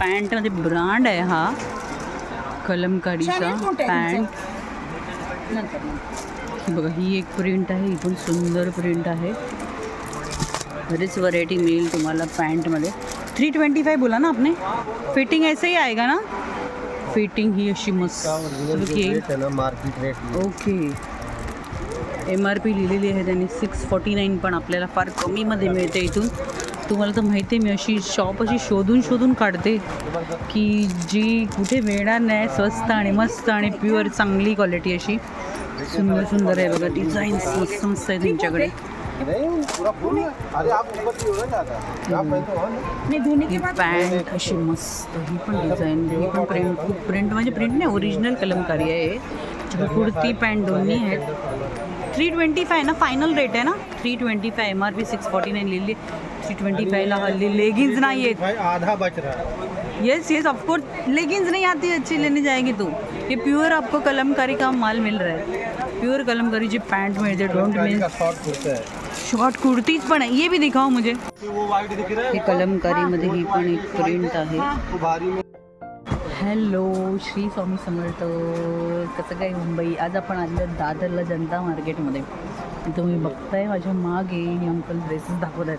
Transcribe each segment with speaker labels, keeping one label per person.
Speaker 1: पॅन्टमध्ये brand आहे हा. कलमकारीचा पॅन्ट. बघा ही एक प्रिंट आहे ही पण सुंदर प्रिंट आहे. बरीच व्हरायटी मिळेल तुम्हाला पॅन्टमध्ये. थ्री ट्वेंटी फाय बोला ना आपने? फिटिंग ऐसे ही आएगा ना? फिटिंग ही अशी मस्त.
Speaker 2: Rate
Speaker 1: okay M R P लिहिलेली आहे त्यांनी. सिक्स फॉर्टी नाईन पण आपल्याला फार कमीमध्ये मिळते इथून. तुम्हाला तर माहिती आहे मी अशी शॉप अशी शोधून शोधून काढते की जी कुठे मिळणार नाही स्वस्त आणि मस्त आणि प्युअर चांगली क्वालिटी अशी. सुंदर सुंदर आहे बघा डिझाईन्स मस्त मस्त आहे
Speaker 2: ही
Speaker 1: पॅन्ट अशी मस्त ही पण डिझाईन ही पण प्रिंट खूप प्रिंट म्हणजे प्रिंट नाही ओरिजिनल कलमकारी आहे. कुर्ती पॅन्ट दोन्ही आहेत. थ्री ट्वेंटी फाय ना फायनल रेट आहे ना? Three twenty five M R P six forty nine लिहिली. थ्री ट्वेंटी फायला हल्ली लेगिन्स नहीं आहेत
Speaker 2: भाई आधा बच रहा है।
Speaker 1: येस येस ऑफकोर्स लेगिन्स नहीं आती अच्छी लेने जाएगी तू। ये प्योर आपको कलमकारी का माल मिल रहा है। प्योर कलमकारी जी पैंट मिलते डोंट मीन
Speaker 2: का शॉर्ट कुर्ता है।
Speaker 1: शॉर्ट कुर्तीज पण आहे ये भी दिखाओ मुझे।
Speaker 2: वो वाइट दिख रहा
Speaker 1: ही। कलमकारीमध्ये ही पण एक प्रिंट आहे
Speaker 2: भारी में।
Speaker 1: हॅलो श्री स्वामी समर्थ कसं काय मुंबई? आज आपण आलो दादरला जनता मार्केटमध्ये. तुम्ही बघताय माझ्या मागे हे अंकल ड्रेसेस दाखवत आहेत.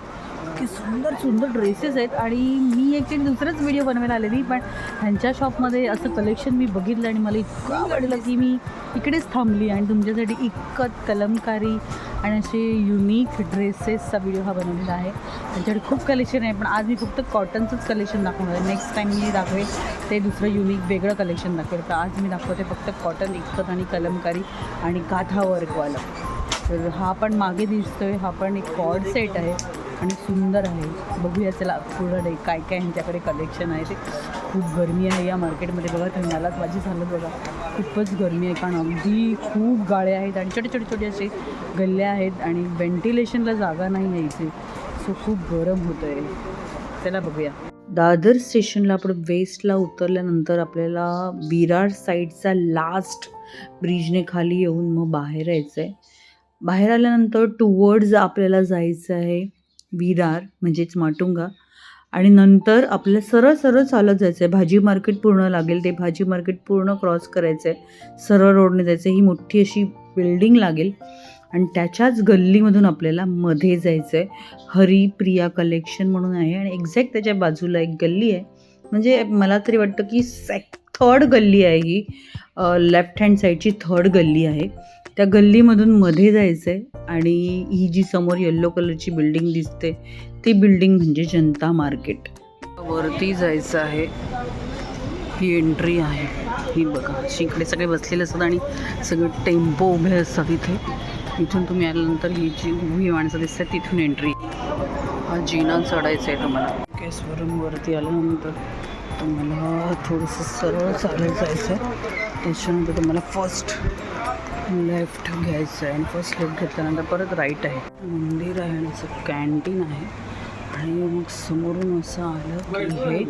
Speaker 1: इतके सुंदर सुंदर ड्रेसेस आहेत आणि मी एक दुसराच व्हिडिओ बनवायला आलेली पण ह्यांच्या शॉपमध्ये असं कलेक्शन मी बघितलं आणि मला इतकं आवडलं की मी इकडेच थांबली आणि तुमच्यासाठी इतकं कलमकारी आणि असे युनिक ड्रेसेसचा व्हिडिओ हा बनवलेला आहे. त्यांच्याकडे खूप कलेक्शन आहे पण आज मी फक्त कॉटनचंच कलेक्शन दाखवणार आहे. नेक्स्ट टाईम मी दाखवेल ते दुसरं युनिक वेगळं कलेक्शन दाखवेल. तर आज मी दाखवते फक्त कॉटन इतकत आणि कलमकारी आणि काथा वर्कवालं तर हा पण मागे दिसतोय हा पण एक कॉड सेट आहे. आणि सुंदर आहे. बघूया चला पुढं काय काय ह्यांच्याकडे कलेक्शन आहे ते. खूप गरमी आहे या मार्केटमध्ये बघा थंडालाच माझी झालं बघा. खूपच गरमी आहे कारण अगदी खूप गाळे आहेत आणि छोटे छोटे छोटे असे गल्ल्या आहेत आणि व्हेंटिलेशनला जागा नाही आहे इथे. सो खूप गरम होतं आहे चला बघूया. दादर स्टेशनला आपण वेस्टला उतरल्यानंतर आपल्याला विरार साईडचा लास्ट ब्रिजने खाली येऊन मग बाहेर यायचं आहे बाहेर आल्यानंतर टुवर्ड्स आपल्याला जायचं आहे विरार म्हणजेच माटुंगा. आणि नंतर आपलं सरळ सरळ चालत जायचं आहे भाजी मार्केट पूर्ण लागेल ते भाजी मार्केट पूर्ण क्रॉस करायचं आहे सरळ रोडने जायचं आहे ही मोठी अशी बिल्डिंग लागेल. आणि त्याच्याच गल्लीमधून आपल्याला मध्ये जायचं आहे हरी प्रिया कलेक्शन म्हणून आहे. आणि एक्झॅक्ट त्याच्या बाजूला एक गल्ली आहे. म्हणजे मला तरी वाटतं की सेक थर्ड गल्ली आहे ही. लेफ्ट हँड साईडची थर्ड गल्ली आहे. त्या गल्लीमधून मध्ये जायचं आहे आणि ही जी समोर येल्लो कलरची बिल्डिंग दिसते ती बिल्डिंग म्हणजे जनता मार्केट वरती जायचं आहे. ही एंट्री आहे. ही बघा अशी इकडे सगळे बसलेले असतात आणि सगळे टेम्पो उभे असतात इथे. इथून तुम्ही आल्यानंतर ही जी उभी माणसं दिसतात तिथून एंट्री हा जिना चढायचं आहे तुम्हाला. केसवरून वरती आल्यानंतर तुम्हाला थोडंसं सरळ चालत जायचं आहे त्याच्यानंतर तुम्हाला फर्स्ट लेफ्ट घ्यायचं आहे. आणि फर्स्ट लेफ्ट घेतल्यानंतर परत राईट आहे. मंदिर आहे आणि असं कॅन्टीन आहे. आणि मग समोरून असं आलं की हे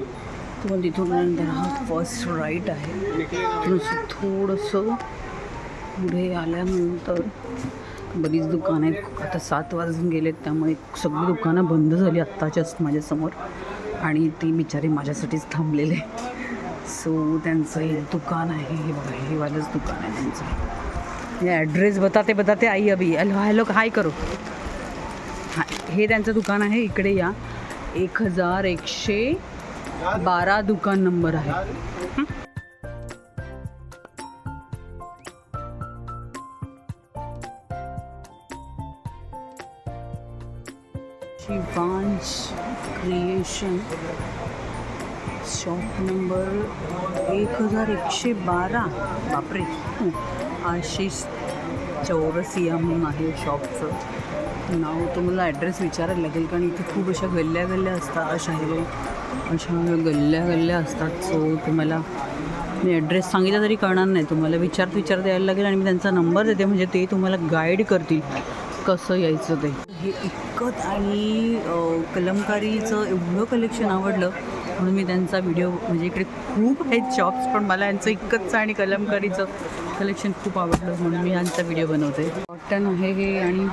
Speaker 1: तुम्हाला तिथून आल्यानंतर हा फर्स्ट राईट आहे. तिथून असं थोडंसं पुढे आल्यानंतर बरीच दुकानं आहेत. आता सात वाजून गेलेत त्यामुळे सगळी दुकानं बंद झाली आत्ताच्याच माझ्यासमोर. आणि ती बिचारे माझ्यासाठीच थांबलेले सो त्यांचं हे दुकान आहे. हे बघा हे वालंच दुकान आहे त्यांचं. ॲड्रेस बताते बताते आई अभी. हॅलो हॅलो हाय करो. हां हे त्यांचं दुकान आहे इकडे या. एक हजार एकशे बारा दुकान नंबर आहे. शिवांश क्रिएशन शॉप नंबर एक हजार एकशे बारा. बापरे. आशिष चौरसिया म्हणून आहे शॉपचं नाव तुम्हाला ॲड्रेस विचारायला लागेल कारण इथे खूप अशा गल्ल्या गल्ल्या असतात अशा हे अशा गल्ल्या गल्ल्या असतात. सो तुम्हाला मी ॲड्रेस सांगितला तरी कळणार नाही. तुम्हाला विचारत विचार द्यायला लागेल आणि मी त्यांचा नंबर देते म्हणजे ते तुम्हाला गाईड करतील कसं यायचं ते. हे इतकत आणि कलमकारीचं एवढं कलेक्शन आवडलं म्हणून मी त्यांचा व्हिडिओ म्हणजे इकडे खूप आहेत शॉप्स पण मला यांचं इतकंच आणि कलमकारीचं कलेक्शन खूप आवडलं म्हणून मी यांचा व्हिडिओ बनवते. कॉटन आहे हे आणि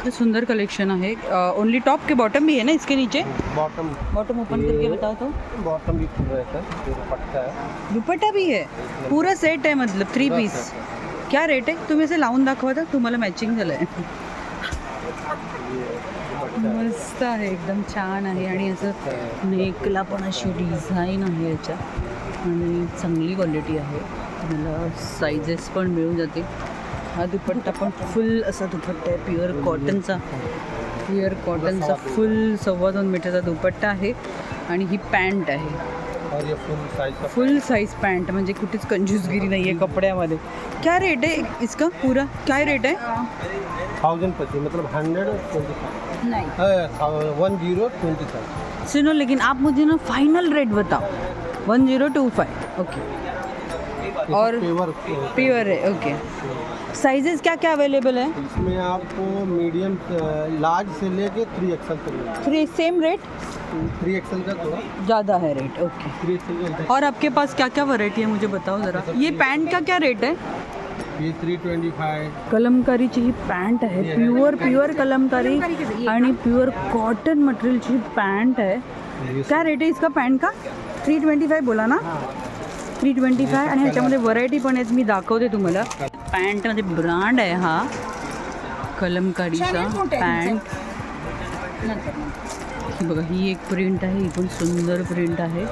Speaker 1: खूप सुंदर कलेक्शन आहे. ओनली टॉप के बॉटम भी है ना इसके नीचे?
Speaker 2: बॉटम
Speaker 1: बॉटम ओपन करके बताओ तो.
Speaker 2: बॉटम भी खुल रहता है दुपट्टा है।
Speaker 1: दुपट्टा भी है? पूरा सेट आहे मतलब थ्री पीस क्या रेट आहे तुम्ही असं लावून दाखवा तर तुम्हाला मॅचिंग झालं आहे मस्त आहे एकदम छान आहे. आणि असं नेकला पण अशी डिझाईन आहे याच्या. आणि चांगली क्वालिटी आहे. तुम्हाला साईजेस पण मिळून जातील. हा दुपट्टा पण फुल असा दुपट्टा आहे प्युअर कॉटनचा प्युअर कॉटनचा फुल सव्वा दोन मीटरचा दुपट्टा आहे आणि ही पॅन्ट आहे.
Speaker 2: फुल साइज
Speaker 1: पैंट म्हणजे कुठेच कंजूसगिरी नाही आहे कपड्यामध्ये. क्या रेट है इसका पूरा? क्या रेट है
Speaker 2: थाउजेंड पच्चीस मतलब hundred twenty five one zero twenty five
Speaker 1: सुनो लेकिन आप मुझे ना फाइनल रेट बताओ. One zero two five okay और प्योर है। ओके साइजेस क्या क्या अवेलेबल है?
Speaker 2: इसमें आपको मीडियम लार्ज से लेके थ्री एक्सल तक
Speaker 1: three same rate
Speaker 2: three XL का थोड़ा।
Speaker 1: ज़्यादा है रेट ओके
Speaker 2: थ्री एक्सल का
Speaker 1: और आपके पास क्या क्या वैरायटी है मुझे बताओ ज़रा। ये पैंट का क्या रेट है?
Speaker 2: ये थ्री ट्वेंटी फाइव
Speaker 1: कलमकारीची ही पॅन्ट आहे प्युअर प्युअर कलमकारी आणि प्युअर कॉटन मटेरियलची ही। पॅन्ट आहे क्या रेट आहे इसका पॅन्ट का? थ्री ट्वेंटी फाय बोला ना? थ्री ट्वेंटी फाय आणि ह्याच्यामध्ये व्हरायटी पण आहेत मी दाखवते तुम्हाला. पॅन्टमध्ये ब्रांड आहे हा. कलमकारीचा पॅन्ट बघा ही एक प्रिंट आहे ही पण सुंदर प्रिंट आहे.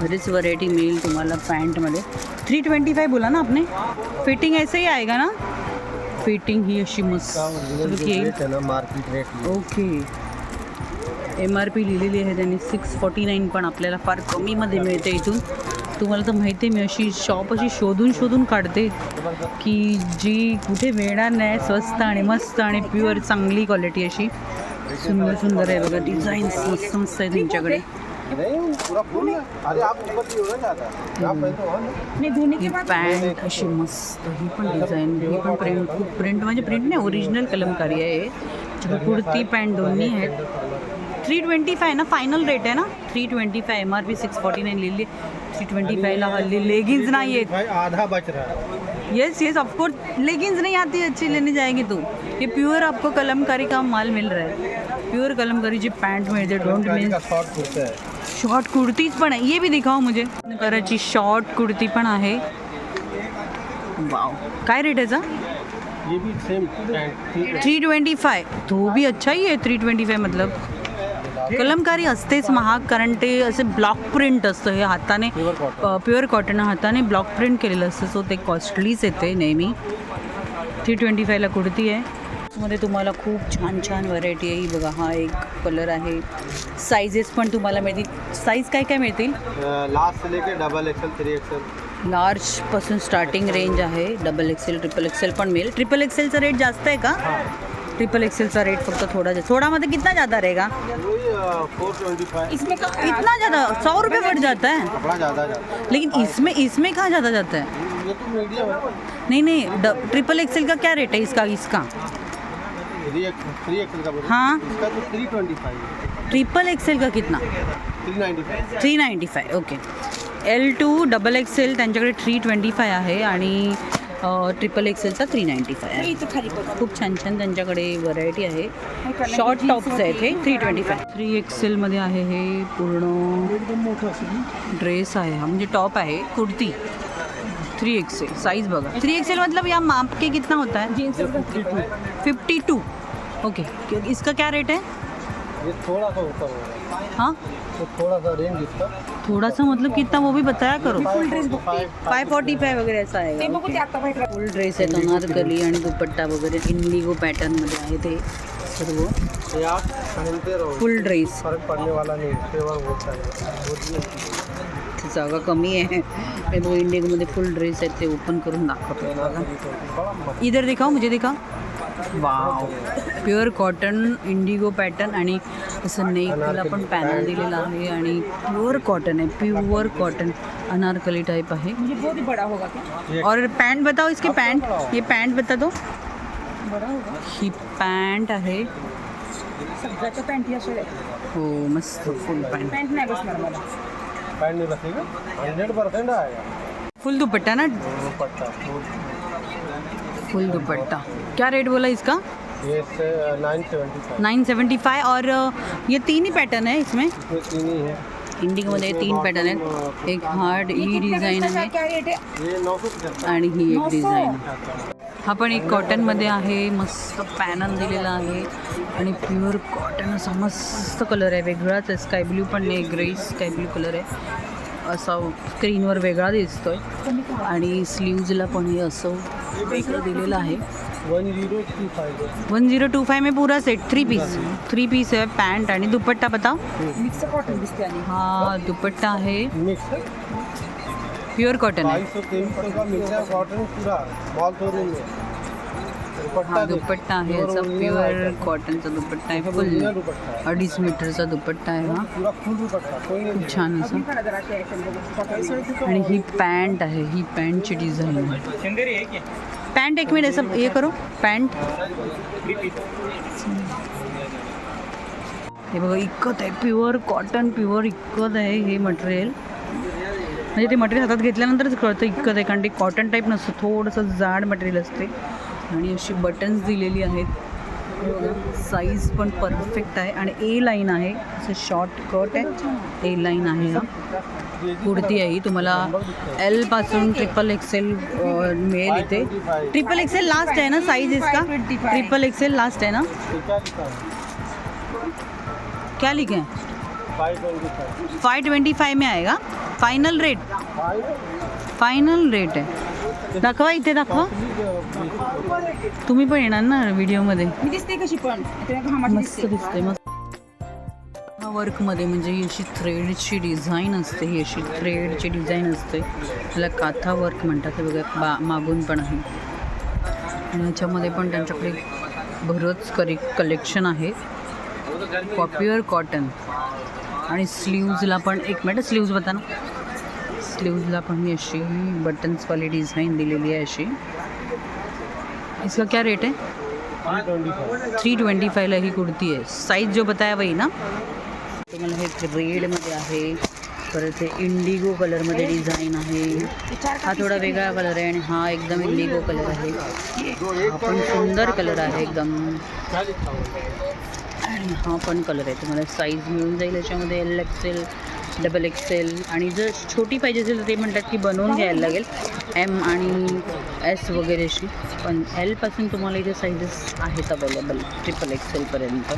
Speaker 1: बरीच व्हरायटी मिळेल तुम्हाला पॅन्टमध्ये थ्री ट्वेंटी फाय बोला ना आपने? फिटिंग ऐसे ही आएगा ना? फिटिंग ही अशी मस्त
Speaker 2: है
Speaker 1: ओके एम आर पी लिहिलेली आहे त्यांनी. सिक्स फॉर्टी नाईन पण आपल्याला फार कमीमध्ये मिळते इथून. तुम्हाला तर माहिती आहे मी अशी शॉप अशी शोधून शोधून काढते की जी कुठे मिळणार नाही स्वस्त आणि मस्त आणि प्युअर चांगली क्वालिटी अशी. सुंदर सुंदर आहे बघा डिझाईन्स मस्त मस्त आहे त्यांच्याकडे.
Speaker 2: नहीं पूरा फुल अरे आप ऊपर की ना जाता आप पहले तो ना
Speaker 1: ही पॅन्ट अशी मस्त ही पण डिझाईन ही पण प्रिंट खूप प्रिंट म्हणजे प्रिंट नाही ओरिजिनल कलमकारी आहे कुर्ती पॅन्ट दोन्ही आहेत. थ्री ट्वेंटी फाय ना फायनल रेट आहे ना? Three twenty five M R P six forty nine लिहिली. थ्री ट्वेंटी हल्ली लेगिन्स नाही आहेत
Speaker 2: भाई आधा बच रहा है।
Speaker 1: येस येस ऑफकोर्स लेगिन्स नहीं आती अच्छी लेने जाएँगे तू। ये प्योर आपको कलमकारी का माल मिल रहा है। प्योर कलमकारी जी पैंट मिळते डोंट
Speaker 2: गाड़ी
Speaker 1: मीन
Speaker 2: शॉर्ट कुर्ता है।
Speaker 1: कुर्तीज पण आहे ये भी दिखाओ मुझे। कराची शॉर्ट कुर्ती पण आहे। वाव काय रेट आहे
Speaker 2: ये भी सेम
Speaker 1: थ्री ट्वेंटी फाय तो भी अच्छा ही है थ्री ट्वेंटी फाय मतलब। कलमकारी असतेच महाग कारण ते असे ब्लॉक प्रिंट असतं. हे हाताने
Speaker 2: प्युअर कॉटन
Speaker 1: हाताने ब्लॉक प्रिंट केलेलं असतं. सो ते कॉस्टलीच येते नेहमी. थ्री ट्वेंटी फायला कुर्ती आहे. मध्ये तुम्हाला खूप छान छान व्हरायटी आहे. ही बघा हा एक कलर आहे. साईजेस पण तुम्हाला मिळतील. साईज काय काय मिळतील?
Speaker 2: लास्ट से लेके डबल एक्सल थ्री एक्सल
Speaker 1: लार्जपासून स्टार्टिंग रेंज आहे. डबल एक्सेल ट्रिपल एक्सेल पण मिळेल. ट्रिपल एक्सेलचा रेट जास्त आहे का? ट्रिपल एक्सेलचा रेट फक्त थोडा जा- थोडामध्ये कितना ज़्यादा रहेगा?
Speaker 2: फाइव
Speaker 1: इतना ज़्यादा? सौ रुपये बढ़ जाता है? लेकिन इसमें इसमें कहाँ ज़्यादा जाता है?
Speaker 2: ये तो
Speaker 1: नहीं नहीं ट्रिपल एक्सेल का क्या रेट है इसका इसका? हाँ। ट्रिपल एक्सेल का कितना?
Speaker 2: Three
Speaker 1: ninety five okay L two double XL त्यांच्याकडे थ्री ट्वेंटी फाय आहे आणि ट्रिपल एक्सेलचा थ्री नाईंटी फाय आहे खूप छान छान त्यांच्याकडे व्हरायटी आहे. शॉर्ट टॉप्स आहेत हे थ्री ट्वेंटी फाय थ्री एक्सेलमध्ये आहे हे पूर्ण ड्रेस आहे हा. म्हणजे टॉप आहे. कुर्ती. थ्री एक्सेल साइज़ बघा. थ्री एक्सेल मतलब या माप के कितना होता है? फिफ्टी टू ओके इसका क्या रेट है?
Speaker 2: ये थोड़ा सा ऊपर होगा
Speaker 1: हाँ।
Speaker 2: तो थोड़ा सा रेंज इसका।
Speaker 1: थोड़ा सा मतलब कितना वो भी बताया करो।
Speaker 2: Full dress five
Speaker 1: five forty five वगैरे असं आहे फुल ड्रेस आहे अनारकली आणि दुपट्टा वगैरे इंडिगो पॅटर्नमध्ये आहे ते सर्व फुल ड्रेस
Speaker 2: फ़र्क पड़ने वाला नहीं फेवर होता है। ओरिजिनल
Speaker 1: जागा कमी आहे हे इंडिगोमध्ये फुल ड्रेस आहेत ते ओपन करून दाखवतो इधर दिखाओ मुझे दिखा wow. Pure cotton indigo pattern आणि असं नेकला पण पॅनल दिलेला आहे आणि प्युअर कॉटन आहे प्युअर कॉटन अनारकली टाइप आहे. और पैंट बताओ इसकी पैंट ये पैंट बता दो. ही पॅन्ट आहे. हो मस्त फुल पॅन्ट फुल दुपट्टा ना?
Speaker 2: दुपट्टा फुल
Speaker 1: दुपट्टा. क्या रेट बोला इसका?
Speaker 2: ये नाइन सेवेंटी फाइव
Speaker 1: और ये तीन ही पैटर्न है इसमें?
Speaker 2: तीन ही है।
Speaker 1: इंडिगोमध्ये तीन पॅटर्न आहेत एक हार्ड ही। डिझाईन आहे आणि ही एक डिझाईन हा। पण एक कॉटनमध्ये आहे मस्त पॅनल दिलेला आहे. आणि प्युअर कॉटन असा मस्त कलर आहे. वेगळाच आहे. स्काय ब्ल्यू पण नाही ग्रे स्काय ब्ल्यू कलर आहे. असा स्क्रीनवर वेगळा दिसतोय. आणि स्लीव्जला पण हे असं वेगळं दिलेलं आहे.
Speaker 2: वन
Speaker 1: झिरो टू फाय में पूरा set three piece three piece आहे पॅन्ट आणि दुपट्टा बताव
Speaker 3: मिक्स कॉटन दिसते आणि.
Speaker 1: हा दुपट्टा आहे.
Speaker 2: मिक्स. है
Speaker 1: प्युअर कॉटन आहे
Speaker 2: है दुपट्टा
Speaker 1: हा आहे याचा प्युअर. कॉटनचा दुपट्टा आहे. फुल अडीच मीटरचा दुपट्टा आहे हा.
Speaker 2: पूरा फुल दुपट्टा. कोई नहीं
Speaker 1: खूप छान असं आणि ही पॅन्ट आहे. ही पॅन्टची डिझाईन आहे. पॅन्ट एक मिनिट असं हे करू. पॅन्ट हे बघा इकत आहे. प्युअर कॉटन प्युअर इकत आहे हे मटेरियल म्हणजे ते मटेरियल हातात घेतल्यानंतरच कळतं इकत आहे. कारण ते कॉटन टाईप नसतं. थोडंसं जाड मटेरियल असते. आणि अशी बटन्स दिलेली आहेत. साईज पण परफेक्ट आहे आणि ए लाईन आहे. असं शॉर्ट कट आहे. ए लाईन आहे हा. कुर्ती आहे ही. तुम्हाला एल पासून ट्रिपल एक्सेल मिळेल इथे. ट्रिपल एक्सेल लास्ट आहे ना साईज इसका? ट्रिपल एक्सेल लास्ट है ना? क्या लिखे हैं? फाइव ट्वेंटी फाइव में आएगा. फाइनल रेट फायनल रेट आहे दाखवा इथे दाखवा. तुम्ही पण येणार ना व्हिडिओमध्ये.
Speaker 3: मी दिसते कशी पण.
Speaker 1: मस्त
Speaker 3: दिसते.
Speaker 1: मस्त. वर्कमध्ये म्हणजे ही अशी थ्रेडची डिझाईन असते ही अशी थ्रेडची डिझाईन असते. त्याला काथा वर्क म्हणतात हे बघा बा मागून पण आहे. आणि ह्याच्यामध्ये पण त्यांच्याकडे बरंच करी कलेक्शन आहे. कॉप्युअर कॉटन आणि स्लीव्जला पण एक मिनिट स्लीव्ज बता ना. स्लीवला पण मी अशी बटन्सवाली डिझाईन दिलेली आहे अशी. इसका क्या रेट आहे?
Speaker 2: थ्री ट्वेंटी
Speaker 1: फायला ही कुर्ती आहे. साईज जो बताया वही ना? तुम्हाला हे रेडमध्ये आहे. परत हे इंडिगो कलरमध्ये डिझाईन आहे. हा थोडा वेगळा कलर आहे आणि हा एकदम इंडिगो कलर आहे. हा पण सुंदर कलर आहे एकदम. आणि हा पण कलर आहे. तुम्हाला साईज मिळून जाईल याच्यामध्ये. एल एक्सेल डबल एक्सेल आणि जर छोटी पाहिजे असेल तर ते म्हणतात की बनवून घ्यायला लागेल. एम आणि एस वगैरे अशी पण एलपासून तुम्हाला इथे साईजेस आहेत अवेलेबल ट्रिपल एक्सेलपर्यंत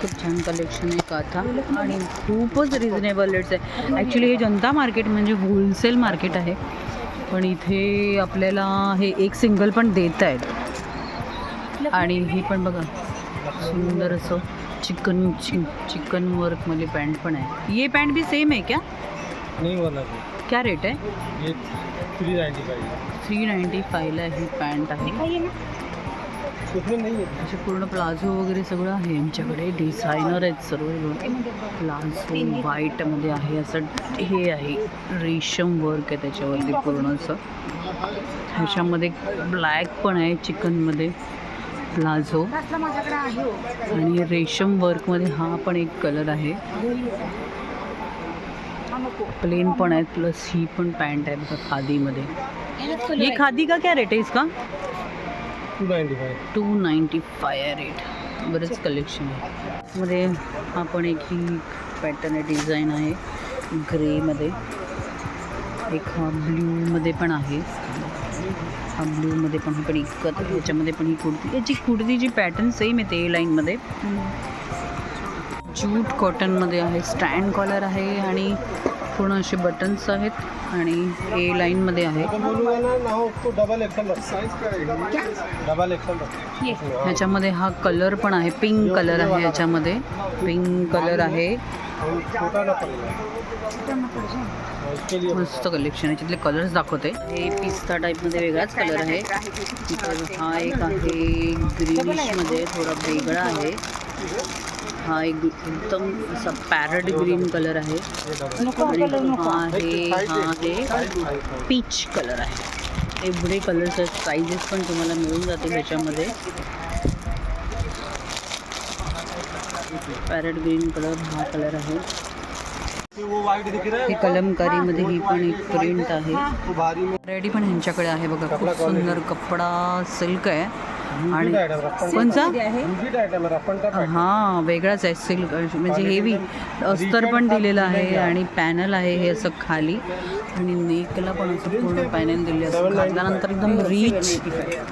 Speaker 1: खूप छान कलेक्शन आहे काथा आणि खूपच रिझनेबल रेट्स आहे. ॲक्च्युली हे जनता मार्केट म्हणजे होलसेल मार्केट आहे. पण इथे आपल्याला हे एक सिंगल पण देत आहेत आणि ही पण बघा. सुंदर असं. चिकन चि चिकन वर्कमध्ये पॅन्ट पण आहे. ये पॅन्ट भी सेम है क्या?
Speaker 2: नहीं वाला
Speaker 1: क्या रेट है
Speaker 2: ये three ninety five
Speaker 1: three ninety फायला ही पॅन्ट आहे. असे पूर्ण प्लाझो वगैरे सगळं आहे यांच्याकडे डिझायनर आहेत सर्व प्लाझो व्हाईटमध्ये आहे. असं हे आहे. रेशम वर्क आहे त्याच्यावरती पूर्ण असं. ह्याच्यामध्ये ब्लॅक पण आहे चिकनमध्ये. प्लाझो. आणि रेशम वर्कमध्ये हा पण एक कलर आहे. प्लेन पण आहेत प्लस ही पण पॅन्ट आहे बघा खादीमध्ये.
Speaker 3: ही
Speaker 1: खादी का क्या रेट आहे? इसका?
Speaker 2: Two ninety
Speaker 1: two ninety five rate. बरंच कलेक्शन आहे. मध्ये हा पण एक ही पॅटर्न आहे डिझाईन आहे. ग्रेमध्ये एक हा ब्ल्यूमध्ये पण आहे. हा ब्ल्यूमध्ये पण ही पण इकत आहे याच्यामध्ये पण ही कुर्ती. याची कुर्तीची पॅटर्न सेम येते ए लाईनमध्ये जूट कॉटनमध्ये आहे स्टँड कॉलर आहे आणि पूर्ण असे बटन्स आहेत आणि ए लाईनमध्ये आहे. ह्याच्यामध्ये हा कलर पण आहे पिंक कलर आहे याच्यामध्ये पिंक कलर आहे. मस्त कलेक्शन याच्यातले कलर्स दाखवते. हे पिस्ता टाईपमध्ये वेगळाच कलर आहे.
Speaker 3: आहे
Speaker 1: हा एक आहे ग्रीनिशमध्ये थोडा वेगळा आहे. हा एक एकदम असा पॅरट ग्रीन कलर आहे. हा आहे हा आहे. पीच कलर आहे. एवढे कलर्स आहेत. साईजेस पण तुम्हाला मिळून जातील ह्याच्यामध्ये पॅरट ग्रीन कलर हा कलर आहे. ही कलमकारीमध्ये ही पण एक प्रिंट आहे. रेडी पण ह्यांच्याकडे आहे बघा खूप सुंदर कपडा सिल्क आहे. आणि कोणचा. हा वेगळाच आहे सिल्क म्हणजे हेवी अस्तर पण दिलेलं आहे आणि पॅनल आहे हे असं खाली. आणि नेकला पण असं पूर्ण पॅनल दिले असं घातल्यानंतर एकदम रिच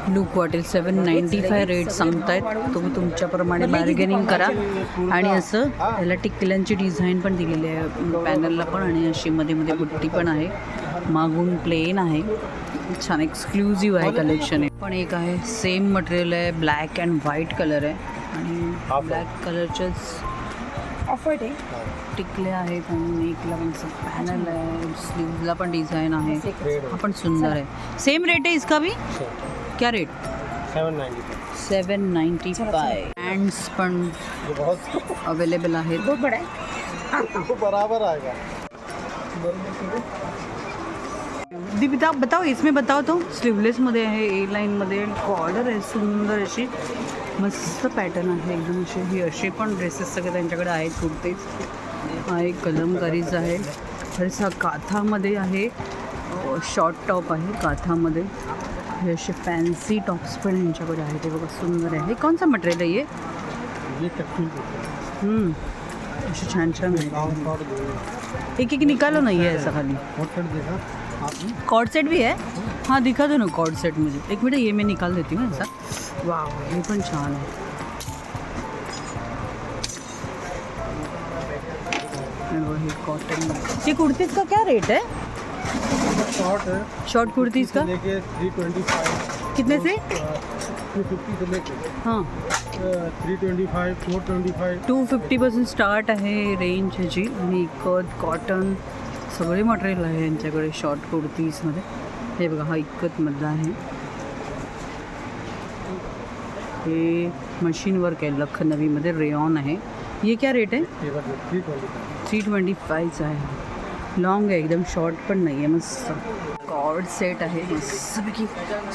Speaker 1: लुक वाटेल. सेवन नाईन्टी फाय रेट सांगतायत. तुम्ही तुमच्याप्रमाणे बार्गेनिंग करा. आणि असं त्याला टिकल्यांची डिझाईन पण दिलेली आहे पॅनलला पण. आणि अशी मध्ये मध्ये बुट्टी पण आहे. मागून प्लेन आहे. छान एक्सक्लुझिव्ह आहे कलेक्शन आहे. पण एक आहे सेम मटेरियल आहे ब्लॅक अँड व्हाईट कलर आहे. आणि ब्लॅक कलरचेच
Speaker 3: ऑफर्ड आहे.
Speaker 1: टिकले आहेत आणि नेकला पण पॅनल आहे स्लीवला पण डिझाईन आहे. हा पण सुंदर आहे. सेम रेट आहे इसका भी? क्या rate
Speaker 2: 795
Speaker 1: seven ninety five hands पण अवेलेबल आहेत.
Speaker 2: बराबर आएगा.
Speaker 1: दी बताओ इसमें बताओ तो। स्लीवलेस स्लीवलेसमध्ये आहे ए लाईनमध्ये कॉर्डर आहे सुंदर अशी मस्त पॅटर्न आहे एकदम असे ही असे पण ड्रेसेस सगळे त्यांच्याकडे आहेत कुर्तेच हा एक कलमकारीचा आहे. तरीच हा काथामध्ये आहे शॉर्ट टॉप आहे काथामध्ये. हे असे फॅन्सी टॉप्स पण यांच्याकडे आहेत. हे बघा सुंदर आहे. हे कोणचं मटेरियल आहे
Speaker 2: ये.
Speaker 1: असे छान छान आहे. एक एक निकालो नहीं है ऐसा खाली. कॉर्ड सेट भी है? हाँ दिखा दो ना कॉर्ड सेट मुझे। एक मिनट ये मैं निकाल देती हूँ ऐसा। वाह हे पण छान आहे हे। बघ, हे कॉटन ये कुर्तीज का क्या रेट है?
Speaker 2: शॉर्ट है।
Speaker 1: शॉर्ट कुर्तीज का
Speaker 2: लेके 325
Speaker 1: कितने से?
Speaker 2: टू फिफ्टी से लेके।
Speaker 1: हाँ।
Speaker 2: Three twenty five four twenty five
Speaker 1: two फिफ्टीपासून start आहे रेंज ह्याची आणि कॉटन सगळे मटेरियल आहे यांच्याकडे शॉर्ट कुर्तीजमध्ये हे बघा हा इकतमधला आहे. हे मशीन वर्क आहे लखनवीमध्ये रेऑन आहे. ये क्या रेट आहे?
Speaker 2: थ्री ट्वेंटी
Speaker 1: फायचं आहे. लॉंग आहे एकदम शॉर्ट पण नाही आहे मस्त. कॉर्ड सेट आहे मस्तपैकी.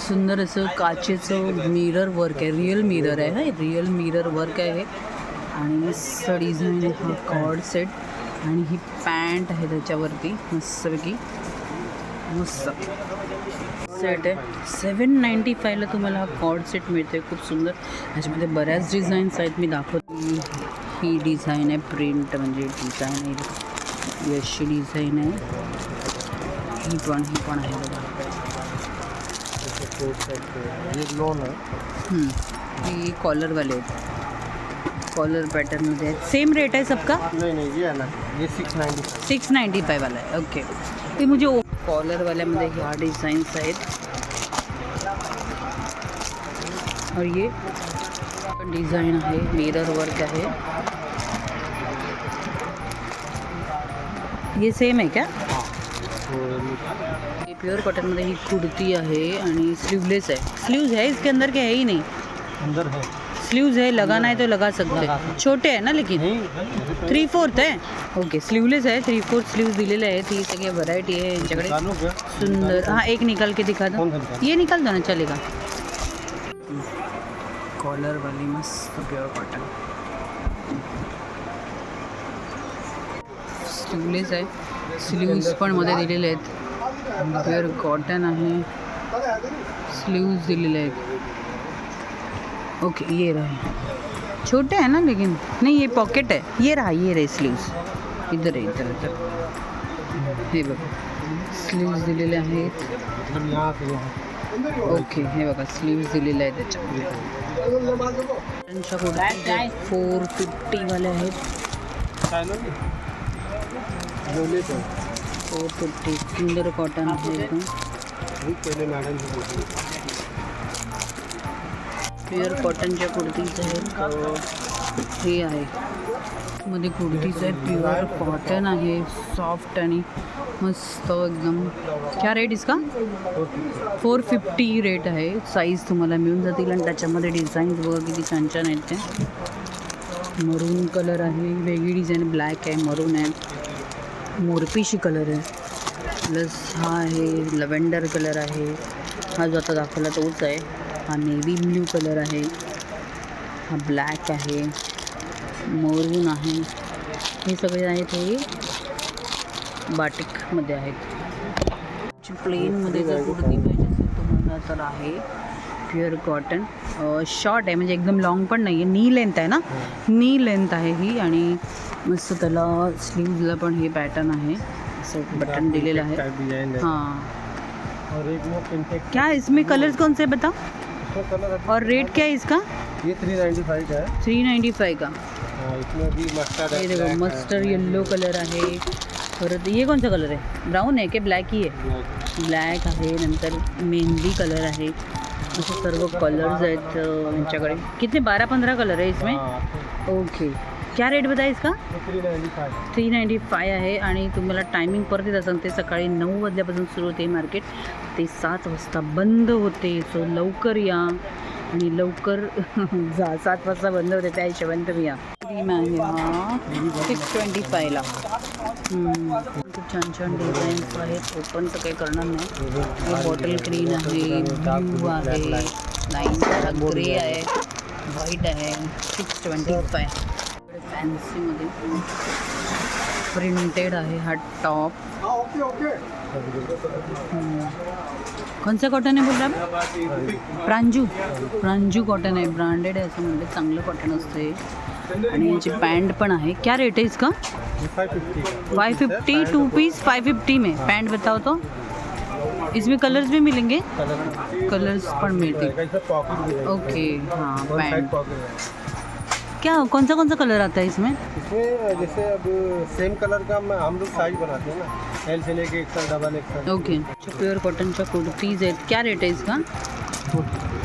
Speaker 1: सुंदर असं काचेचं मिरर वर्क आहे रिअल मिरर आहे हा रिअल मिरर वर्क आहे. आणि मस्त डिझाईन हा कॉर्ड सेट आणि ही पॅन्ट आहे त्याच्यावरती मस्तपैकी. मस्त. सेट आहे. सेवन नाईन्टी फायला तुम्हाला हा कॉर्ड सेट मिळते खूप सुंदर. ह्याच्यामध्ये बऱ्याच डिझाईन्स आहेत मी दाखवते. ही डिझाईन आहे प्रिंट म्हणजे डिझाईन आहे. अशी डिझाईन आहे. ही पण ही पण आहे बघा.
Speaker 2: ही
Speaker 1: कॉलरवाले आहेत. कॉलर पॅटर्नमध्ये आहेत सेम रेट आहे सबका?
Speaker 2: नहीं नहीं ये है। ये six ninety
Speaker 1: six ninety five वाला आहे ओके ते मुझे कॉलरवाल्यामध्ये ह्या डिझाईन्स आहेत और ये डिज़ाइन आहे मिरर वर्क आहे ये सेम है क्या? ये प्योर कॉटनमध्ये ही कुर्ती आहे आणि स्लीवलेस आहे स्लीव्स है इसके अंदर क्या है ही नहीं?
Speaker 2: अंदर है।
Speaker 1: स्लीव्स है लगाना है तो लगा सकते हैं। छोटे आहे ना लेकिन? थ्री फोर्थ आहे ओके स्लीवलेस आहे थ्री फोर्थ स्लीव्स दिलेले आहेत ही सगळी व्हरायटी आहे यांच्याकडे सुंदर। हाँ एक निकाल के दिखा दो? ये निकाल दो ना चलेगा। कॉलर वाली मस्त प्योर कॉटन स्लीवलेस आहे स्लीव्स पण मध्ये दिलेले आहेत. प्युअर कॉटन आहे. स्लीव्स दिलेले आहेत. ओके ये रहे छोटे हैं ना लेकिन, नहीं, ये पॉकेट है। ये रहा, ये रहे स्लीव्स इधर है, इधर इधर। हे बघा। स्लीव्स दिलेले आहेत। ओके हे बघा स्लीव्स दिलेले आहेत त्यांच्या फोर फिफ्टीवाले आहेत.
Speaker 2: जो तो
Speaker 1: फोर फिफ्टी किंडर कॉटन आहे
Speaker 2: मैडम
Speaker 1: प्युअर कॉटनच्या कुर्तीज आहेत हे आहे. मध्ये कुर्तीज आहेत प्युअर कॉटन आहे सॉफ्ट आणि मस्त एकदम. क्या रेट इसका? फोर फिफ्टी रेट आहे. साईज तुम्हाला मिळून जातील आणि त्याच्यामध्ये डिझाईन्स बघा किती छान छान आहेत ते. मरून कलर आहे वेगळी डिझाईन ब्लॅक आहे मरून आहे. मोरपीशी कलर आहे. प्लस हा आहे लव्हेंडर कलर आहे. हा जो आता दाखवला तोच आहे. हा नेव्ही ब्ल्यू कलर आहे. हा ब्लॅक आहे. मरून आहे. हे सगळे आहेत हे बाटिकमध्ये आहेत. प्लेनमध्ये जर कुर्ती पाहिजे असेल तुम्हाला तर आहे प्युअर कॉटन शॉर्ट आहे. म्हणजे एकदम लॉंग पण नाही आहे नी लेंथ आहे ना? नी लेंथ आहे ही आणि मस्त त्याला स्लीव्जला पण हे पॅटर्न आहे. असं बटन दिलेलं आहे.
Speaker 2: है
Speaker 1: हाँ.
Speaker 2: और एक
Speaker 1: क्या है इसमें कलर्स कौन से बता और रेट क्या है इसका?
Speaker 2: ये थ्री नाइन्टी फाइव का है।
Speaker 1: थ्री नाईन्टी फाय का।
Speaker 2: हाँ, इसमें भी मस्टर्ड
Speaker 1: ये देखो मस्टर येल्लो कलर है परत ये सा कलर आहे ब्राऊन आहे की ब्लॅक ही है? ब्लैक आहे नंतर मेहंदी कलर आहे। असे सर्व कलर्स आहेत यांच्याकडे. कितने? बारह पंधरा कलर आहे इसमें? ओके क्या रेट बताया इसका
Speaker 2: थ्री
Speaker 1: नाईन्टी फाय आहे आणि तुम्हाला टायमिंग परत येत सांगते सकाळी नऊ वाजल्यापासून सुरू होते मार्केट ते सात वाजता बंद होते. सो लवकर या. आणि लवकर जा. सात वाजता बंद होते. त्या हिशोबाने तुम्ही या. क्रीम आहे हा. सिक्स ट्वेंटी फायला खूप छान छान डिझाईन्स आहेत. ओपन तर काही करणार नाही. बॉटल ग्रीन आहे. ब्ल्यू आहे. लाईन ग्रे आहे. व्हाईट आहे. सिक्स ट्वेंटी फाय फॅन्सीमध्ये. प्रिंटेड आहे हा टॉप
Speaker 2: ओके ओके
Speaker 1: कोणचं कॉटन आहे बोलला? प्रांजू. प्रांजू कॉटन आहे. ब्रँडेड आहे असं म्हणते चांगलं कॉटन असतं हे आणि याची पॅन्ट पण आहे. क्या रेट है इसका?
Speaker 2: Five fifty
Speaker 1: two piece five fifty में. पैंट बताओ तो. इसमें कलर्स भी मिलेंगे?
Speaker 2: कलर
Speaker 1: कलर्स पण मिळतील. ओके हाँ पैंट क्या कौन सा कौन सा कलर आता है इसमें?
Speaker 2: इसमें जैसे अब सेम कलर का हम लोग साइज़ बनाते हैं ना। एल से लेके XL double XL
Speaker 1: okay pure कॉटनच्या कुर्तीज आहेत क्या रेट आहे इसका?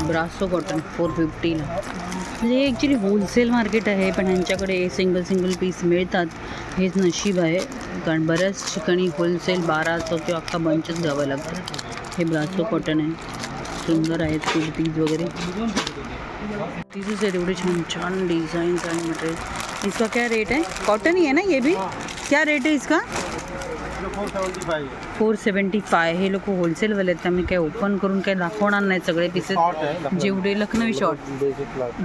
Speaker 1: ब्रासो कॉटन फोर फिफ्टीला म्हणजे हे ॲक्च्युली होलसेल मार्केट आहे पण ह्यांच्याकडे सिंगल सिंगल पीस मिळतात. हेच नशीब आहे. कारण बऱ्याच ठिकाणी होलसेल बाराचं किंवा अख्खा बंचच घ्यावं लागतं. हे ब्रासो कॉटन आहे. सुंदर आहेत कुर्तीज वगैरे. कुर्तीजच आहेत एवढे छान छान डिझाईन्स आणि मटेरियल इसका क्या रेट है? कॉटन ही है ना ये भी? क्या रेट है इसका?
Speaker 2: फोर
Speaker 1: सेवन्टी फाय हे। लोक होलसेलवाले आहेत त्यामुळे काही ओपन करून काही दाखवणार नाही सगळे पीसेस जेवढे लखनवी शॉर्ट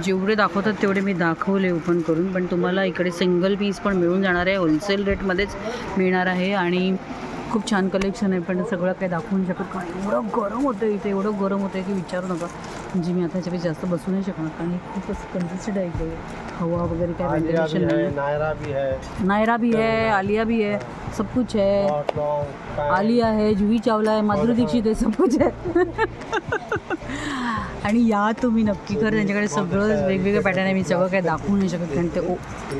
Speaker 1: जेवढे दाखवतात तेवढे मी दाखवले ओपन करून. पण तुम्हाला इकडे सिंगल पीस पण मिळून जाणार आहे. होलसेल रेटमध्येच मिळणार आहे. आणि खूप छान कलेक्शन आहे पण सगळं काही दाखवू नाही शकत. कारण एवढं गरम होतं इथे एवढं गरम होतं की विचारू नका. म्हणजे मी आता याच्यापेक्षा जास्त बसू नाही शकणार कारण हे खूपच कंजेस्टेड आहे इथे. हवा वगैरे काय वेंटिलेशन नाही
Speaker 2: नायरा भी है
Speaker 1: नायरा भी है आलिया भी है सब कुछ है आलिया है जुही चावला है माधुरी दीक्षित आहे सब कुछ आहे. आणि या तुम्ही नक्की खरं त्यांच्याकडे सगळं वेगवेगळं पॅटर्न आहे मी सगळं काही दाखवू नाही शकत कारण ते ओ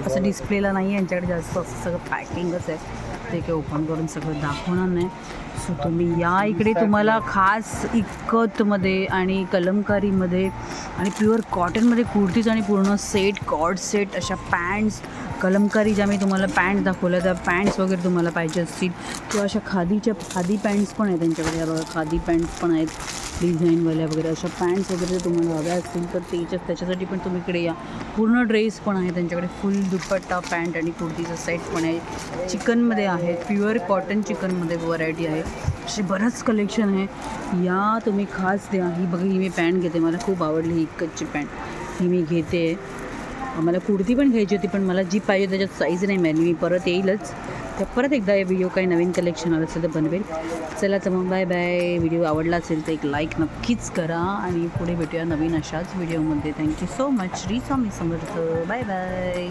Speaker 1: असं डिस्प्लेला नाही आहे यांच्याकडे जास्त असं सगळं पॅकिंगच आहे. ते काही ओपन करून सगळं दाखवणार नाही. सो तुम्ही या इकडे तुम्हाला खास इकतमध्ये आणि कलमकारीमध्ये आणि प्युअर कॉटनमध्ये कुर्तीज आणि पूर्ण सेट कॉड सेट अशा पॅन्ट्स कलमकारी ज्या मी तुम्हाला पॅन्ट दाखवल्या त्या पॅन्ट्स वगैरे तुम्हाला पाहिजे असतील. किंवा अशा खादीच्या खादी पॅन्ट्स पण आहेत त्यांच्याकडे. बघा खादी पॅन्ट्स पण आहेत. डिझाईनवाल्या वगैरे अशा पॅन्ट्स वगैरे जर तुम्हाला हव्या असतील तर त्याच्या त्याच्यासाठी पण तुम्ही इकडे या. पूर्ण ड्रेस पण आहे त्यांच्याकडे फुल दुपट्टा पॅन्ट आणि कुर्तीचा सेट पण आहे. चिकनमध्ये आहे प्युअर कॉटन चिकनमध्ये व्हरायटी आहे. असे बरंच कलेक्शन आहे. या तुम्ही खास द्या. ही बघा ही मी पॅन्ट घेते. मला खूप आवडली ही इकतची पॅन्ट ही मी घेते. मला कुर्ती पण घ्यायची होती पण मला जी पाहिजे त्याच्यात साईज नाही मिळाली मी परत येईलच. तर परत एकदा हे व्हिडिओ काही नवीन कलेक्शन आलं असेल तर बनवेल. चला तर मग बाय बाय व्हिडिओ आवडला असेल तर एक लाईक नक्कीच करा आणि पुढे भेटूया नवीन अशाच व्हिडिओमध्ये थँक्यू सो मच री स्वामी समर्थ. Bye bye